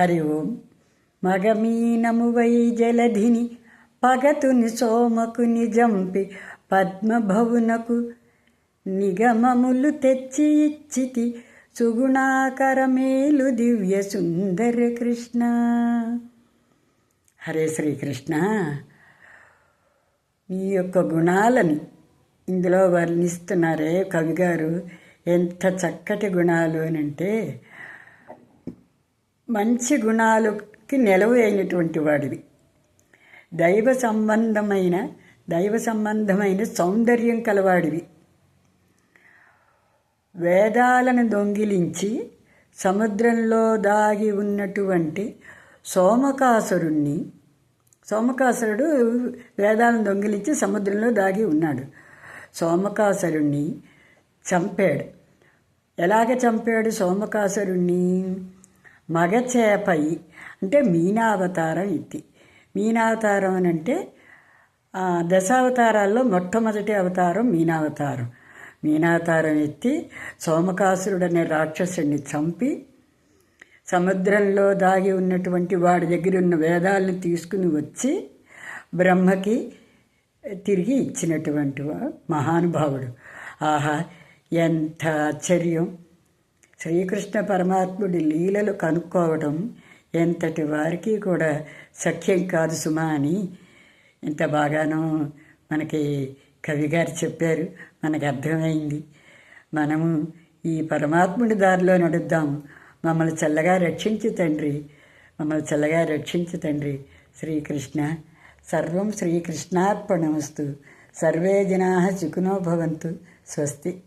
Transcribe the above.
హరి ఓం. మగమీనము why జలధిని పగతుని సోమకుని జంపి పద్మభవునకు నిగమములు తెచ్చి ఇచ్చితి సుగుణాకరమేలు దివ్య సుందర కృష్ణ. హరే శ్రీకృష్ణ. ఈ యొక్క గుణాలని ఇందులో వర్ణిస్తున్నారే కవిగారు. ఎంత చక్కటి గుణాలు అని అంటే మంచి గుణాలకి నిలవు అయినటువంటి వాడివి. దైవ సంబంధమైన దైవ సంబంధమైన సౌందర్యం కలవాడివి. వేదాలను దొంగిలించి సముద్రంలో దాగి ఉన్నటువంటి సోమకాసురుణ్ణి సోమకాసురుడు వేదాలను దొంగిలించి సముద్రంలో దాగి ఉన్నాడు. సోమకాసురుణ్ణి చంపాడు. ఎలాగ చంపాడు సోమకాసురుణ్ణి? మగచేపై అంటే మీనావతారం ఇది. మీనావతారం అని అంటే దశావతారాల్లో మొట్టమొదటి అవతారం మీనావతారం. మీనావతారం ఎత్తి సోమకాసురుడు అనే రాక్షసుడిని చంపి సముద్రంలో దాగి ఉన్నటువంటి వాడి దగ్గర ఉన్న వేదాలను తీసుకుని వచ్చి బ్రహ్మకి తిరిగి ఇచ్చినటువంటి మహానుభావుడు. ఆహా ఎంత ఆశ్చర్యం! శ్రీకృష్ణ పరమాత్ముడి లీలలు కనుక్కోవడం ఎంతటి వారికి కూడా సఖ్యం కాదు సుమా అని ఇంత బాగానో మనకి కవిగారు చెప్పారు. మనకు అర్థమైంది. మనము ఈ పరమాత్ముడి దారిలో నడుద్దాం. మమ్మల్ని చల్లగా రక్షించు తండ్రి. మమ్మల్ని చల్లగా రక్షించు తండ్రి శ్రీకృష్ణ. సర్వం శ్రీకృష్ణార్పణమస్తు. సర్వే జనా సుఖినో భవంతు. స్వస్తి.